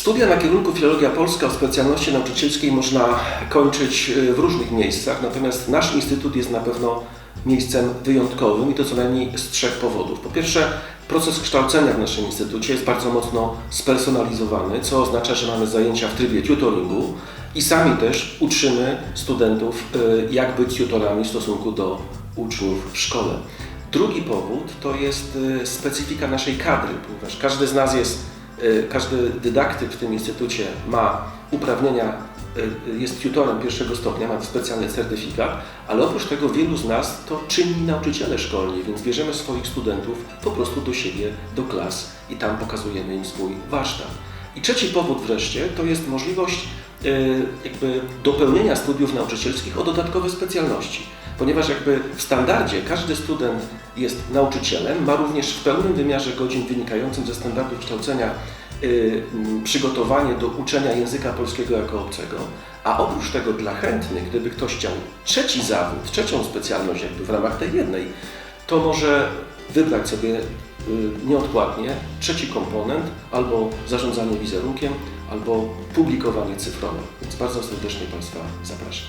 Studia na kierunku Filologia Polska o specjalności nauczycielskiej można kończyć y, w różnych miejscach, natomiast nasz instytut jest na pewno miejscem wyjątkowym i to co najmniej z trzech powodów. Po pierwsze, proces kształcenia w naszym instytucie jest bardzo mocno spersonalizowany, co oznacza, że mamy zajęcia w trybie tutoringu i sami też uczymy studentów, y, jak być tutorami w stosunku do uczniów w szkole. Drugi powód to jest y, specyfika naszej kadry, ponieważ każdy z nas jest, każdy dydaktyk w tym instytucie ma uprawnienia, y, jest tutorem pierwszego stopnia, ma specjalny certyfikat, ale oprócz tego wielu z nas to czynni nauczyciele szkolni, więc bierzemy swoich studentów po prostu do siebie, do klas i tam pokazujemy im swój warsztat. I trzeci powód wreszcie to jest możliwość y, jakby dopełnienia studiów nauczycielskich o dodatkowe specjalności. Ponieważ jakby w standardzie każdy student jest nauczycielem, ma również w pełnym wymiarze godzin wynikającym ze standardów kształcenia y, przygotowanie do uczenia języka polskiego jako obcego, a oprócz tego dla chętnych, gdyby ktoś chciał trzeci zawód, trzecią specjalność jakby w ramach tej jednej, to może wybrać sobie y, nieodpłatnie trzeci komponent albo zarządzanie wizerunkiem, albo publikowanie cyfrowe. Więc bardzo serdecznie Państwa zapraszam.